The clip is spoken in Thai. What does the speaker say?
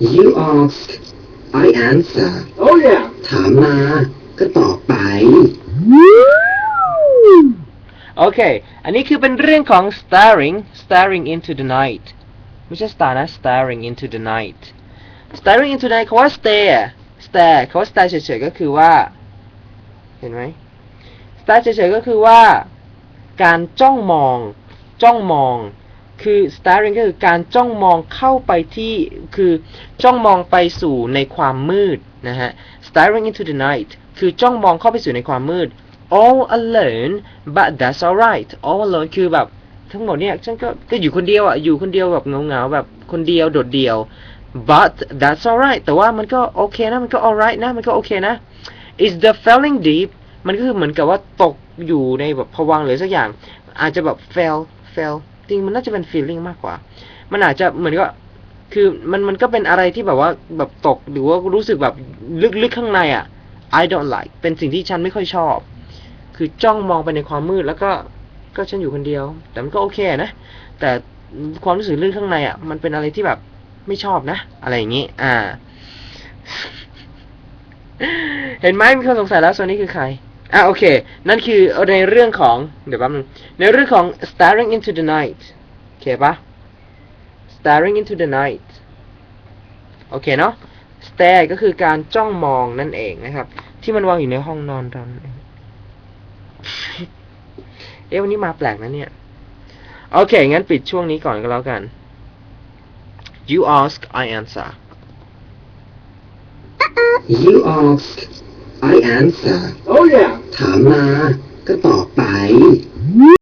You ask I answer Oh yeah. ถามมาก็ตอบไป โอเค อันนี้คือเป็นเรื่องของ staring staring into the night ไม่ใช่ star นะ staring into the night staring into the night คำว่า stare stare คำว่า stare เฉยๆก็คือว่า เห็นไหม stare เฉยๆก็คือว่า การจ้องมอง จ้องมอง คือ staring ก็คือการจ้องมองเข้าไปที่คือจ้องมองไปสู่ในความมืดนะฮะ staring into the night คือจ้องมองเข้าไปสู่ในความมืด all alone but that's alright all alone คือแบบทั้งหมดเนี่ยฉันก็ก็อยู่คนเดียวอะอยู่คนเดียวแบบเหงาๆแบบคนเดียวโดดเดี่ยว but that's alright แต่ว่ามันก็โอเคนะมันก็ alright นะมันก็โอเคนะ is the feeling deep มันก็คือเหมือนกับว่าตกอยู่ในแบบภวังหรือสักอย่าง อาจจะแบบ fell fell ริงมันน่าจะเป็น feeling มากกว่า มันอาจจะเหมือนก็คือมันมันก็เป็นอะไรที่แบบว่าแบบตกหรือว่ารู้สึกแบบลึกๆข้างในอะ I don't like เป็นสิ่งที่ฉันไม่ค่อยชอบ คือจ้องมองไปในความมืดแล้วก็ก็ฉันอยู่คนเดียว แต่มันก็โอเคนะ แต่ความรู้สึกลึกข้างในอะ มันเป็นอะไรที่แบบไม่ชอบนะ อะไรอย่างนี้ อ่า เห็นไหมมีคนสงสัยแล้วส่วนนี้คือใคร อะโอเค นั่นคือในเรื่องของ เดี๋ยวแป๊บนึงในเรื่องของ staring into the night โอเคปะ staring into the night โอเคเนาะ stare ก็คือการจ้องมองนั่นเองนะครับ ที่มันวางอยู่ในห้องนอนเรานั่นเองเอ๊ะวันนี้มาแปลกนะเนี่ย โอเค งั้นปิดช่วงนี้ก่อนก็แล้วกัน you ask I answer You ask I answer Oh yeah. ถามมาก็ตอบไป